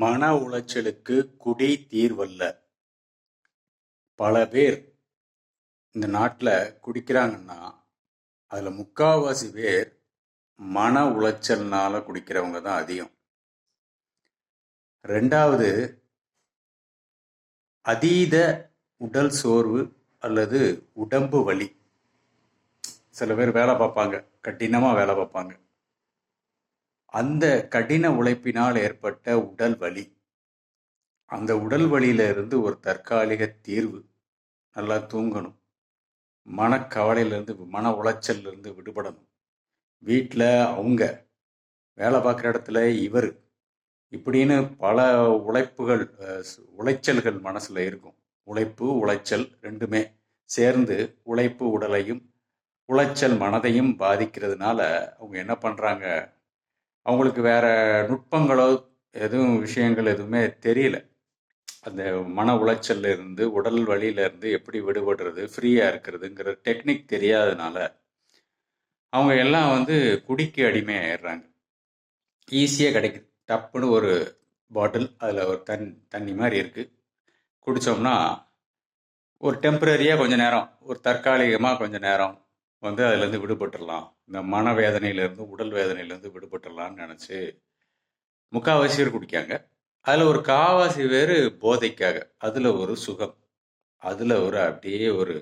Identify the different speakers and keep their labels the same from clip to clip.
Speaker 1: மன உளைச்சலுக்கு குடி தீர்வல்ல. பல பேர் இந்த நாட்டில் குடிக்கிறாங்கன்னா, அதில் முக்காவாசி பேர் மன உளைச்சல்னால குடிக்கிறவங்க தான் அதிகம். ரெண்டாவது அதீத உடல் சோர்வு அல்லது உடம்பு வலி. சில பேர் வேலை பார்ப்பாங்க. கடினமாக வேலை பார்ப்பாங்க. அந்த கடின உழைப்பினால் ஏற்பட்ட உடல் வலி. அந்த உடல் வலியில இருந்து ஒரு தற்காலிக தீர்வு. நல்லா தூங்கணும். மனக்கவலையிலிருந்து, மன உளைச்சல்லிருந்து விடுபடணும். வீட்டில் அவங்க, வேலை பார்க்குற இடத்துல இவர் இப்படின்னு பல உழைப்புகள், உளைச்சல்கள் மனசில் இருக்கும். உழைப்பு, உளைச்சல் ரெண்டுமே சேர்ந்து உழைப்பு உடலையும், உளைச்சல் மனதையும் பாதிக்கிறதுனால, அவங்க என்ன பண்ணுறாங்க அவங்களுக்கு வேற நுட்பங்களோ, எதுவும் விஷயங்கள் எதுவுமே தெரியல. அந்த மன உளைச்சல்ல இருந்து, உடல் வழியிலேருந்து எப்படி விடுபடுறது, ஃப்ரீயாக இருக்கிறதுங்கிற டெக்னிக் தெரியாதனால, அவங்க எல்லாம் வந்து குடிக்கு அடிமையாயிடுறாங்க. ஈஸியாக கிடைக்குது. டப்புன்னு ஒரு பாட்டில், அதில் ஒரு தண் தண்ணி மாதிரி இருக்குது குடிச்சோம்னா, ஒரு டெம்பரரியாக கொஞ்சம் நேரம், ஒரு தற்காலிகமாக கொஞ்சம் நேரம் வந்து அதுலேருந்து விடுபட்டுறலாம். இந்த மனவேதனையிலிருந்து, உடல் வேதனையிலேருந்து விடுபட்டுடலான்னு நினச்சி முக்கால்வாசி பேர் குடிக்காங்க. அதில் ஒரு காவாசி பேர் போதைக்காக. அதில் ஒரு சுகம். அதில் ஒரு அப்படியே ஒரு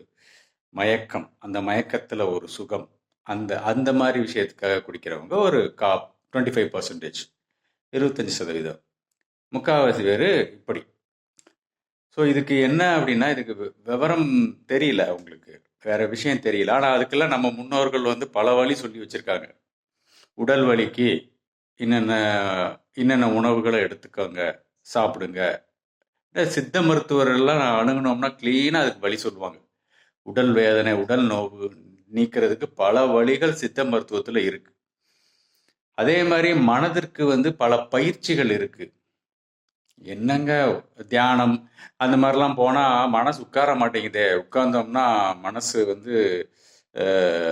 Speaker 1: மயக்கம். அந்த மயக்கத்தில் ஒரு சுகம். அந்த அந்த மாதிரி விஷயத்துக்காக குடிக்கிறவங்க ஒரு கா 25% 25% முக்காவாசி பேர் இப்படி. ஸோ இதுக்கு என்ன அப்படின்னா, இதுக்கு விவரம் தெரியல அவங்களுக்கு. வேற விஷயம் தெரியல. ஆனால் அதுக்கெல்லாம் நம்ம முன்னோர்கள் வந்து பல வழி சொல்லி வச்சிருக்காங்க. உடல் வலிக்கு என்னென்ன என்னென்ன உணவுகளை எடுத்துக்கோங்க, சாப்பிடுங்க. சித்த மருத்துவரெல்லாம் அணுகுனோம்னா க்ளீனாக அதுக்கு வழி சொல்லுவாங்க. உடல் வேதனை, உடல் நோவு நீக்கிறதுக்கு பல வழிகள் சித்த மருத்துவத்தில் இருக்குது அதே மாதிரி மனதிற்கு வந்து பல பயிற்சிகள் இருக்குது என்னங்க தியானம் அந்த மாதிரிலாம் போனால் மனசு உட்கார மாட்டேங்குதே. உட்கார்ந்தோம்னா மனசு வந்து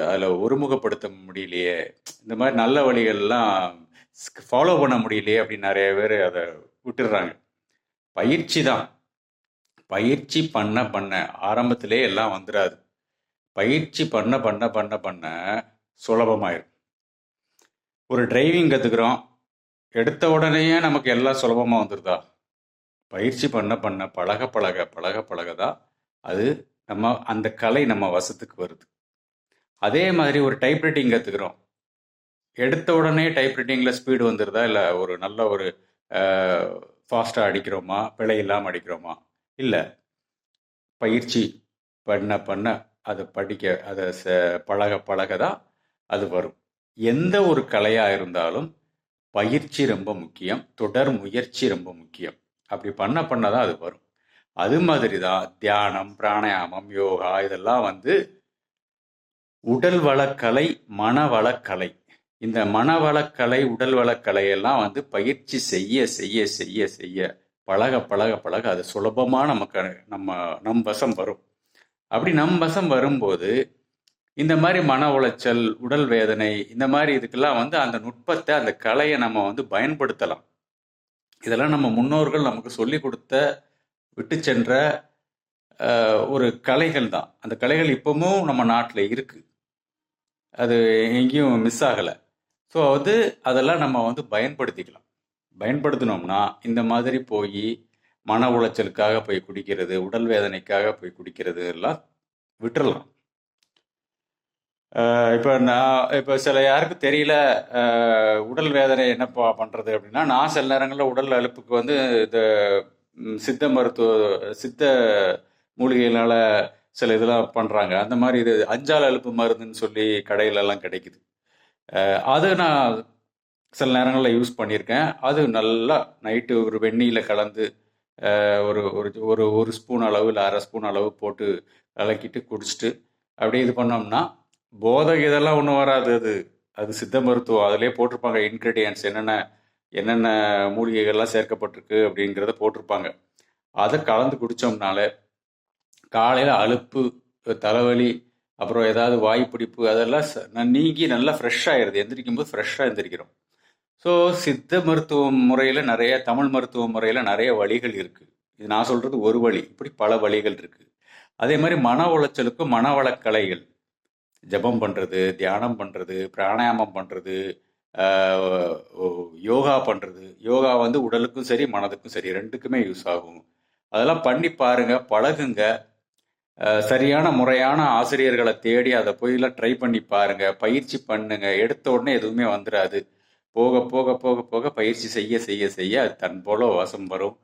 Speaker 1: அதில் ஒருமுகப்படுத்த முடியலையே. இந்த மாதிரி நல்ல வழிகள்லாம் ஸ் ஃபாலோ பண்ண முடியலையே அப்படின்னு நிறைய பேர் அதை விட்டுடுறாங்க பயிற்சி தான். பயிற்சி பண்ண பண்ண ஆரம்பத்திலே எல்லாம் வந்துடாது பயிற்சி பண்ண பண்ண பண்ண பண்ண சுலபமாயிரும். ஒரு டிரைவிங் கற்றுக்குறோம் எடுத்த உடனேயே நமக்கு எல்லாம் சுலபமாக வந்துருதா? பயிற்சி பண்ண பண்ண பழக பழக பழக பழக தான் அது நம்ம அந்த கலை நம்ம வசத்துக்கு வருது. அதே மாதிரி ஒரு டைப் ரைட்டிங் எடுத்த உடனே டைப் ஸ்பீடு வந்துடுதா இல்லை ஒரு நல்ல ஒரு ஃபாஸ்ட்டாக அடிக்கிறோமா? பிழை இல்லாமல் அடிக்கிறோமா? இல்லை பயிற்சி பண்ண பண்ண அதை படிக்க அதை ச பழக பழக தான் அது வரும். எந்த ஒரு கலையாக இருந்தாலும் பயிற்சி ரொம்ப முக்கியம். தொடர் முயற்சி ரொம்ப முக்கியம். அப்படி பண்ண பண்ண தான் அது வரும். அது மாதிரி தான் தியானம், பிராணாயாமம், யோகா இதெல்லாம் வந்து உடல் வளக்கலை, மனவளக்கலை. இந்த மனவளக்கலை, உடல் வளக்கலை எல்லாம் வந்து பயிற்சி செய்ய செய்ய செய்ய செய்ய பழக பழக பழக அது சுலபமாக நமக்கு நம்ம நம் வசம் வரும். அப்படி நம் வசம் வரும்போது, இந்த மாதிரி மன உளைச்சல், உடல் வேதனை இந்த மாதிரி இதுக்கெல்லாம் வந்து அந்த நுட்பத்தை அந்த கலையை நம்ம வந்து பயன்படுத்தலாம். இதெல்லாம் நம்ம முன்னோர்கள் நமக்கு சொல்லிக் கொடுத்த விட்டு சென்ற ஒரு கலைகள் தான். அந்த கலைகள் இப்பவும் நம்ம நாட்டில் இருக்குது அது எங்கேயும் மிஸ் ஆகலை ஸோ வந்து அதெல்லாம் நம்ம வந்து பயன்படுத்திக்கலாம். பயன்படுத்தினோம்னா இந்த மாதிரி போய் மன உளைச்சலுக்காக போய் குடிக்கிறது, உடல் வேதனைக்காக போய் குடிக்கிறது எல்லாம் விட்டுறலாம். இப்போ நான் இப்போ சில யாருக்கும் தெரியல, உடல் வேதனை என்னப்பா பண்ணுறது அப்படின்னா, நான் சில நேரங்களில் உடல் அழுப்புக்கு வந்து இந்த சித்த மருத்துவ சித்த மூலிகையினால் சில இதெல்லாம் பண்ணுறாங்க அந்த மாதிரி இது அஞ்சால் அலுப்பு மருந்துன்னு சொல்லி கடையிலலாம் கிடைக்குது. அதை அது நான் சில நேரங்களில் யூஸ் பண்ணியிருக்கேன். அது நல்லா நைட்டு ஒரு வெந்நீரில் கலந்து ஒரு ஒரு ஒரு ஒரு ஸ்பூன் அளவு, இல்லை அரை ஸ்பூன் அளவு போட்டு கலக்கிட்டு குடிச்சிட்டு அப்படியே இது பண்ணோம்னா, போதை இதெல்லாம் ஒன்றும் வராது அது. அது சித்த மருத்துவம். அதிலே போட்டிருப்பாங்க இன்க்ரீடியன்ஸ் என்னென்ன என்னென்ன மூலிகைகள்லாம் சேர்க்கப்பட்டிருக்கு அப்படிங்கிறத போட்டிருப்பாங்க. அதை கலந்து குடித்தோம்னால காலையில் அலுப்பு, தலைவலி, அப்புறம் ஏதாவது வாய் பிடிப்பு அதெல்லாம் நீங்கி நல்லா ஃப்ரெஷ்ஷாகிடுது எந்திரிக்கும் போது ஃப்ரெஷ்ஷாக எந்திரிக்கிறோம். ஸோ சித்த மருத்துவ முறையில் நிறைய தமிழ் மருத்துவ முறையில் நிறைய வழிகள் இருக்குது இது நான் சொல்கிறது ஒரு வழி இப்படி பல வழிகள் இருக்குது அதே மாதிரி மன உளைச்சலுக்கும் மனவளக்கலைகள் ஜெபம் பண்ணுறது தியானம் பண்ணுறது பிராணாயாமம் பண்ணுறது யோகா பண்ணுறது யோகா வந்து உடலுக்கும் சரி மனதுக்கும் சரி ரெண்டுக்குமே யூஸ் ஆகும். அதெல்லாம் பண்ணி பாருங்க பழகுங்க. சரியான முறையான ஆசிரியர்களை தேடி அதை போயெல்லாம் ட்ரை பண்ணி பாருங்க. பயிற்சி பண்ணுங்க. எடுத்த உடனே எதுவுமே வந்துடாது போக போக போக போக பயிற்சி செய்ய செய்ய செய்ய அது தன் போல வசம் வரும்.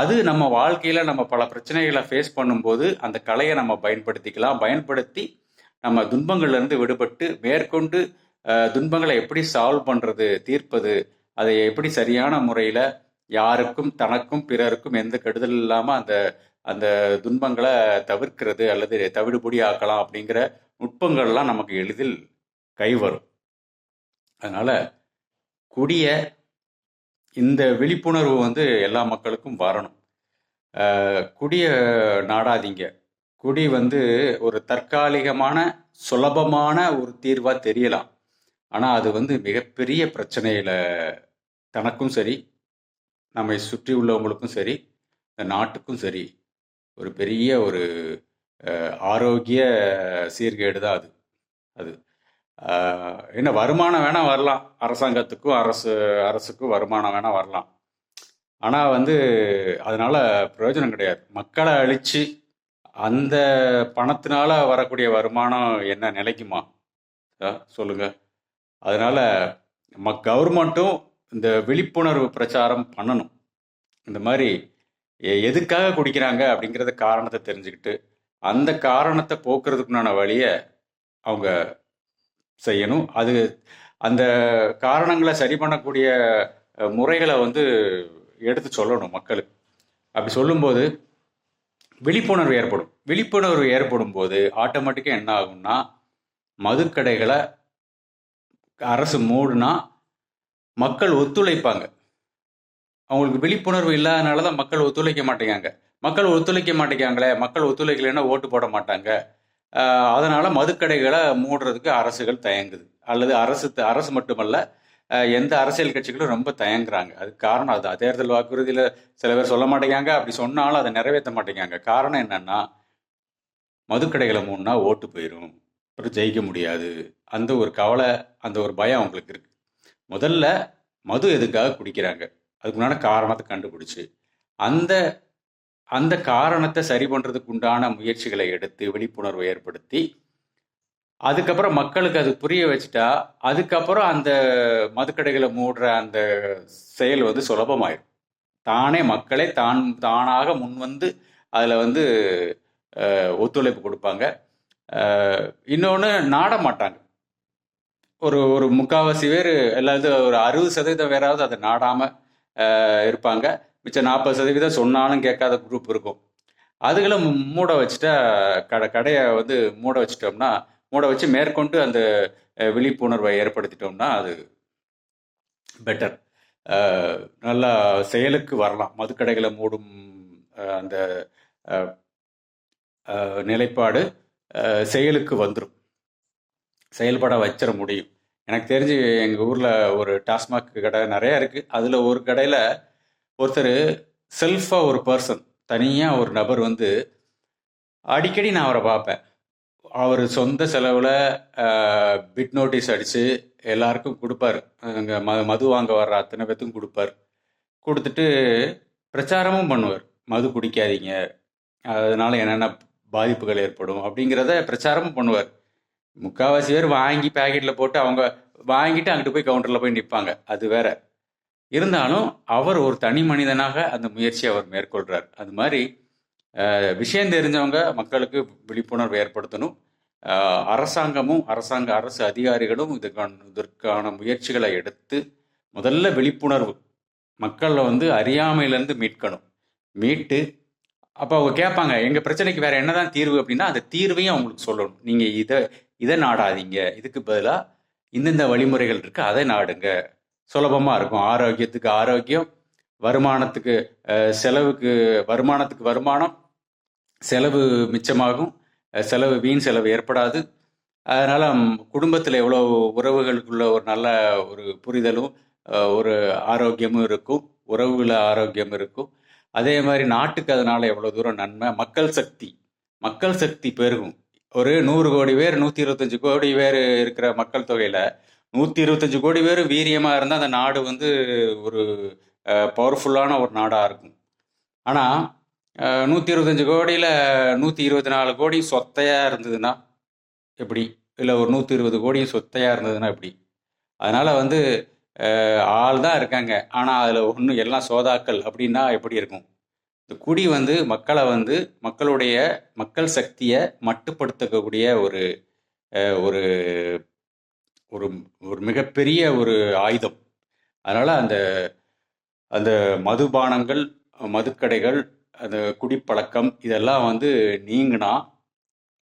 Speaker 1: அது நம்ம வாழ்க்கையில நம்ம பல பிரச்சனைகளை ஃபேஸ் பண்ணும்போது அந்த கலையை நம்ம பயன்படுத்திக்கலாம். பயன்படுத்தி நம்ம துன்பங்கள்ல இருந்து விடுபட்டு மேற்கொண்டு துன்பங்களை எப்படி சால்வ் பண்றது தீர்ப்பது அதை எப்படி சரியான முறையில யாருக்கும் தனக்கும் பிறருக்கும் எந்த கெடுதல் இல்லாம அந்த அந்த துன்பங்களை தவிர்க்கிறது அல்லது தவிடுபொடி ஆக்கலாம் அப்படிங்கிற நுட்பங்கள்லாம் நமக்கு எளிதில் கைவரும். அதனால குடிய இந்த விழிப்புணர்வு வந்து எல்லா மக்களுக்கும் வரணும். குடிய நாடாதீங்க. குடி வந்து ஒரு தற்காலிகமான சுலபமான ஒரு தீர்வாக தெரியலாம். ஆனால் அது வந்து மிகப்பெரிய பிரச்சனையில் தனக்கும் சரி நம்மை சுற்றி உள்ளவங்களுக்கும் சரி இந்த நாட்டுக்கும் சரி ஒரு பெரிய ஒரு ஆரோக்கிய சீர்கேடு தான் அது. அது என்ன வருமானம் வேணால் வரலாம். அரசாங்கத்துக்கும் அரசு அரசுக்கும் வருமானம் வேணால் வரலாம். ஆனால் வந்து அதனால் பிரயோஜனம் கிடையாது. மக்களை அழித்து அந்த பணத்தினால வரக்கூடிய வருமானம் என்ன நிலைக்குமா? அஹ், சொல்லுங்க. அதனால நம்ம கவர்மெண்ட்டும் இந்த விழிப்புணர்வு பிரச்சாரம் பண்ணணும். இந்த மாதிரி எ- எதுக்காக குடிக்கிறாங்க அப்படிங்கிறத காரணத்தை தெரிஞ்சுக்கிட்டு அந்த காரணத்தை போக்குறதுக்குண்டான வழியை அவங்க செய்யணும். அது அந்த காரணங்களை சரி பண்ணக்கூடிய அஹ், முறைகளை வந்து எடுத்து சொல்லணும் மக்களுக்கு. அப்படி சொல்லும்போது விழிப்புணர்வு ஏற்படும். விழிப்புணர்வு ஏற்படும் போது ஆட்டோமேட்டிக்காக என்ன ஆகும்னா மதுக்கடைகளை அரசு மூடுனா மக்கள் ஒத்துழைப்பாங்க. அவங்களுக்கு விழிப்புணர்வு இல்லாதனால தான் மக்கள் ஒத்துழைக்க மாட்டேங்காங்க மக்கள் ஒத்துழைக்க மாட்டேங்காங்களே மக்கள் ஒத்துழைக்கலைன்னா ஓட்டு போட மாட்டாங்க. அதனால் மதுக்கடைகளை மூடுறதுக்கு அரசுகள் தயங்குது. அல்லது அரசு அரசு மட்டுமல்ல எந்த அரசியல் கட்சிகளும் ரொம்ப தயங்குறாங்க. அதுக்கு காரணம் அது. தேர்தல் வாக்குறுதியில் சில பேர் சொல்ல மாட்டேங்காங்க. அப்படி சொன்னாலும் அதை நிறைவேற்ற மாட்டேங்காங்க. காரணம் என்னன்னா மதுக்கடைகளை மூணுனா ஓட்டு போயிடும் அப்புறம் ஜெயிக்க முடியாது. அந்த ஒரு கவலை அந்த ஒரு பயம் அவங்களுக்கு இருக்கு. முதல்ல மது எதுக்காக குடிக்கிறாங்க? அதுக்குண்டான காரணத்தை கண்டுபிடிச்சு. அந்த அந்த காரணத்தை சரி பண்ணுறதுக்கு உண்டான முயற்சிகளை எடுத்து விழிப்புணர்வை ஏற்படுத்தி அதுக்கப்புறம் மக்களுக்கு அது புரிய வச்சுட்டா அதுக்கப்புறம் அந்த மதுக்கடைகளை மூடுற அந்த செயல் வந்து சுலபமாயிடும் தானே மக்களே தான் தானாக முன் வந்து அதில் வந்து ஒத்துழைப்பு கொடுப்பாங்க. இன்னொன்று நாட மாட்டாங்க. ஒரு ஒரு முக்காவாசி பேர் எல்லாத்து ஒரு அறுபது சதவீதம் வேறாவது அதை நாடாமல் இருப்பாங்க. மிச்சம் நாற்பது சதவீதம் சொன்னாலும் கேட்காத குரூப் இருக்கும். அதுகளை மூட வச்சுட்டா கடை கடையை வந்து மூட வச்சிட்டோம்னா மூட வச்சு மேற்கொண்டு அந்த விழிப்புணர்வை ஏற்படுத்திட்டோம்னா அது பெட்டர் நல்லா செயலுக்கு வரலாம். மதுக்கடைகளை மூடும் அந்த நிலைப்பாடு செயலுக்கு வந்துடும் செயல்பட வச்சிட முடியும். எனக்கு தெரிஞ்சு எங்கள் ஊரில் ஒரு டாஸ்மாக் கடை நிறையா இருக்குது அதில் ஒரு கடையில் ஒருத்தர் செல்ஃபாக ஒரு பர்சன் தனியாக ஒரு நபர் வந்து அடிக்கடி நான் அவரை பார்ப்பேன். அவர் சொந்த செலவில் பிட் நோட்டீஸ் அடித்து எல்லாருக்கும் கொடுப்பாரு. அங்கே ம மது வாங்க வர்ற அத்தனை பேத்துக்கும் கொடுப்பார். கொடுத்துட்டு பிரச்சாரமும் பண்ணுவார். மது குடிக்காதீங்க. அதனால் என்னென்ன பாதிப்புகள் ஏற்படும் அப்படிங்கிறத பிரச்சாரமும் பண்ணுவார். முக்கால்வாசி பேர் வாங்கி பேக்கெட்டில் போட்டு அவங்க வாங்கிட்டு அங்கிட்டு போய் கவுண்டரில் போய் நிற்பாங்க அது வேற. இருந்தாலும் அவர் ஒரு தனி மனிதனாக அந்த முயற்சியை அவர் மேற்கொள்கிறார் அது மாதிரி விஷயம் தெரிஞ்சவங்க மக்களுக்கு விழிப்புணர்வு ஏற்படுத்தணும். அரசாங்கமும் அரசாங்க அரசு அதிகாரிகளும் இதுக்கான இதற்கான முயற்சிகளை எடுத்து முதல்ல விழிப்புணர்வு மக்களை வந்து அறியாமையிலேருந்து மீட்கணும். மீட்டு அப்போ அவங்க கேட்பாங்க எங்கள் பிரச்சனைக்கு வேறு என்னதான் தீர்வு? அப்படின்னா அந்த தீர்வையும் அவங்களுக்கு சொல்லணும். நீங்கள் இதை இதை நாடாதீங்க. இதுக்கு பதிலாக இந்தந்த வழிமுறைகள் இருக்குது அதை நாடுங்க. சுலபமாக இருக்கும். ஆரோக்கியத்துக்கு ஆரோக்கியம் வருமானத்துக்கு செலவுக்கு வருமானத்துக்கு வருமானம் செலவு மிச்சமாகும். செலவு வீண் செலவு ஏற்படாது. அதனால் குடும்பத்தில் எவ்வளோ உறவுகளுக்குள்ள ஒரு நல்ல ஒரு புரிதலும் ஒரு ஆரோக்கியமும் இருக்கும். உறவுல ஆரோக்கியம் இருக்கும். அதே மாதிரி நாட்டுக்கு அதனால் எவ்வளோ தூரம் நன்மை? மக்கள் சக்தி. மக்கள் சக்தி பெருகும். ஒரு நூறு கோடி பேர் நூற்றி இருபத்தஞ்சு கோடி பேர் இருக்கிற மக்கள் தொகையில் நூற்றி இருபத்தஞ்சு கோடி பேர் வீரியமாக இருந்தால் அந்த நாடு வந்து ஒரு பவர்ஃபுல்லான ஒரு நாடாக இருக்கும். ஆனால் நூற்றி இருபத்தஞ்சி இருபத்தஞ்சு நூற்றி இருபத்தி நாலு கோடி சொத்தையாக இருந்ததுன்னா எப்படி? இல்லை ஒரு நூற்றி இருபது கோடி சொத்தையாக இருந்ததுன்னா எப்படி? அதனால் வந்து ஆள் தான் இருக்காங்க. ஆனால் அதில் ஒன்றும் எல்லாம் சோதாக்கள் அப்படின்னா எப்படி இருக்கும்? இந்த குடி வந்து மக்களை வந்து மக்களுடைய மக்கள் சக்தியை மட்டுப்படுத்தக்கூடிய ஒரு ஒரு ஒரு ஒரு மிகப்பெரிய ஒரு ஆயுதம். அதனால் அந்த அந்த மதுபானங்கள் மதுக்கடைகள் அந்த குடிப்பழக்கம் இதெல்லாம் வந்து நீங்கினா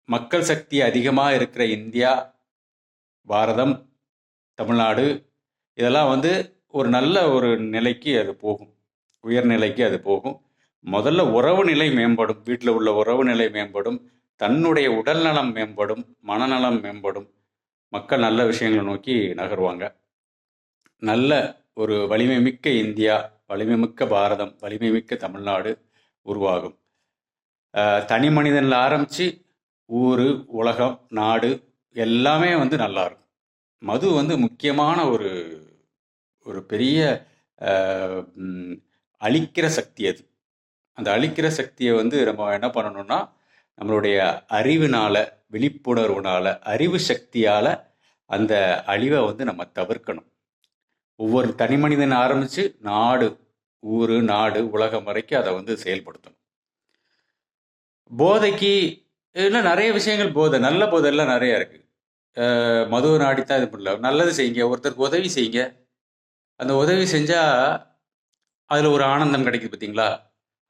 Speaker 1: மக்கள் சக்தி அதிகமாக இருக்கிற இந்தியா பாரதம் தமிழ்நாடு இதெல்லாம் வந்து ஒரு நல்ல ஒரு நிலைக்கு அது போகும். உயர்நிலைக்கு அது போகும். முதல்ல உறவு நிலை மேம்படும். வீட்டில் உள்ள உறவு நிலை மேம்படும். தன்னுடைய உடல்நலம் மேம்படும். மனநலம் மேம்படும். மக்கள் நல்ல விஷயங்களை நோக்கி நகருவாங்க. நல்ல ஒரு வலிமை மிக்க இந்தியா வலிமை மிக்க பாரதம் வலிமை மிக்க தமிழ்நாடு உருவாகும். தனி மனிதனில் ஆரம்பித்து ஊர் உலகம் நாடு எல்லாமே வந்து நல்லா இருக்கும். மது வந்து முக்கியமான ஒரு ஒரு பெரிய அழிக்கிற சக்தி அது. அந்த அழிக்கிற சக்தியை வந்து நம்ம என்ன பண்ணணும்னா நம்மளுடைய அறிவினால விழிப்புணர்வுனால அறிவு சக்தியால அந்த அழிவை வந்து நம்ம தவிர்க்கணும். ஒவ்வொரு தனி மனிதன் ஆரம்பித்து நாடு ஊர் நாடு உலகம் வரைக்கும் அதை வந்து செயல்படுத்தணும். போதைக்கு இல்லை நிறைய விஷயங்கள் போதை நல்ல போதை எல்லாம் நிறைய இருக்கு. மது மதுவை நாடித்தான் இது பண்ணல நல்லது செய்யுங்க ஒருத்தருக்கு உதவி செய்யுங்க. அந்த உதவி செஞ்சா அதில் ஒரு ஆனந்தம் கிடைக்குது பார்த்தீங்களா?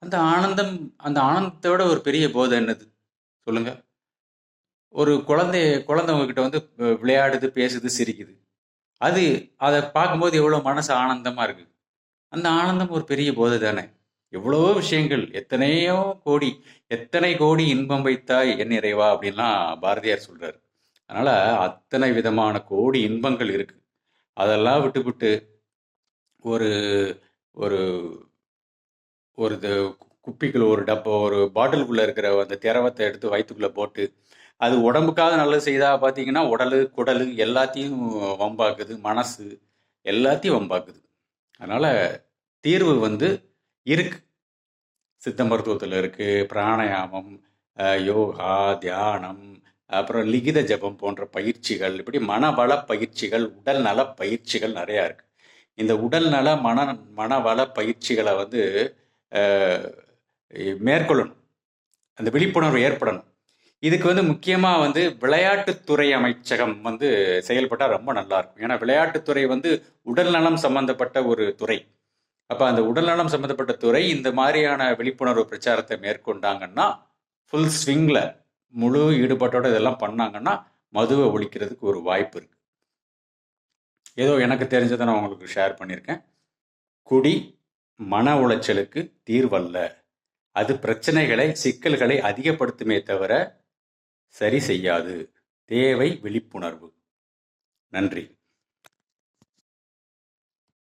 Speaker 1: அந்த ஆனந்தம் அந்த ஆனந்தத்தோட ஒரு பெரிய போதை என்னது? சொல்லுங்க. ஒரு குழந்தைய குழந்தை வந்து விளையாடுது பேசுது சிரிக்குது. அது அதை பார்க்கும்போது எவ்வளோ மனசு ஆனந்தமாக இருக்குது. அந்த ஆனந்தம் ஒரு பெரிய போதை தானே? எவ்வளவோ விஷயங்கள் எத்தனையோ கோடி எத்தனை கோடி இன்பம் வைத்தாய் என் நிறைவா அப்படின்லாம் பாரதியார் சொல்றாரு. அதனால அத்தனை விதமான கோடி இன்பங்கள் இருக்கு. அதெல்லாம் விட்டுவிட்டு ஒரு ஒரு ஒரு இது குப்பிக்குள்ள ஒரு டப்பா ஒரு பாட்டிலுக்குள்ள இருக்கிற அந்த திரவத்தை எடுத்து வயிற்றுக்குள்ள போட்டு அது உடம்புக்காக நல்லது செய்தா பார்த்தீங்கன்னா உடலு குடலு எல்லாத்தையும் வம்பாக்குது மனசு எல்லாத்தையும் வம்பாக்குது. அதனால தீர்வு வந்து இருக்கு. சித்த மருத்துவத்தில் இருக்கு பிராணாயாமம் யோகா தியானம் அப்புறம் லிகித ஜபம் போன்ற பயிற்சிகள் இப்படி மனவள பயிற்சிகள் உடல் நல பயிற்சிகள் நிறையா இருக்கு. இந்த உடல் நல மன மனவள பயிற்சிகளை வந்து மேற்கொள்ளணும். அந்த விழிப்புணர்வு ஏற்படணும். இதுக்கு வந்து முக்கியமாக வந்து விளையாட்டுத்துறை அமைச்சகம் வந்து செயல்பட்டால் ரொம்ப நல்லாயிருக்கும் ஏன்னா விளையாட்டுத்துறை வந்து உடல் நலம் சம்பந்தப்பட்ட ஒரு துறை. அப்போ அந்த உடல்நலம் சம்மந்தப்பட்ட சம்பந்தப்பட்ட துறை இந்த மாதிரியான விழிப்புணர்வு பிரச்சாரத்தை மேற்கொண்டாங்கன்னா ஃபுல் ஸ்விங்கில் முழு ஈடுபாட்டோட இதெல்லாம் பண்ணாங்கன்னா மதுவை ஒழிக்கிறதுக்கு ஒரு வாய்ப்பு இருக்கு. ஏதோ எனக்கு தெரிஞ்சதை நான் உங்களுக்கு ஷேர் பண்ணியிருக்கேன். குடி மன உளைச்சலுக்கு தீர்வல்ல. அது பிரச்சனைகளை சிக்கல்களை அதிகப்படுத்துமே தவிர சரி செய்யாது. தேவை விழிப்புணர்வு. நன்றி.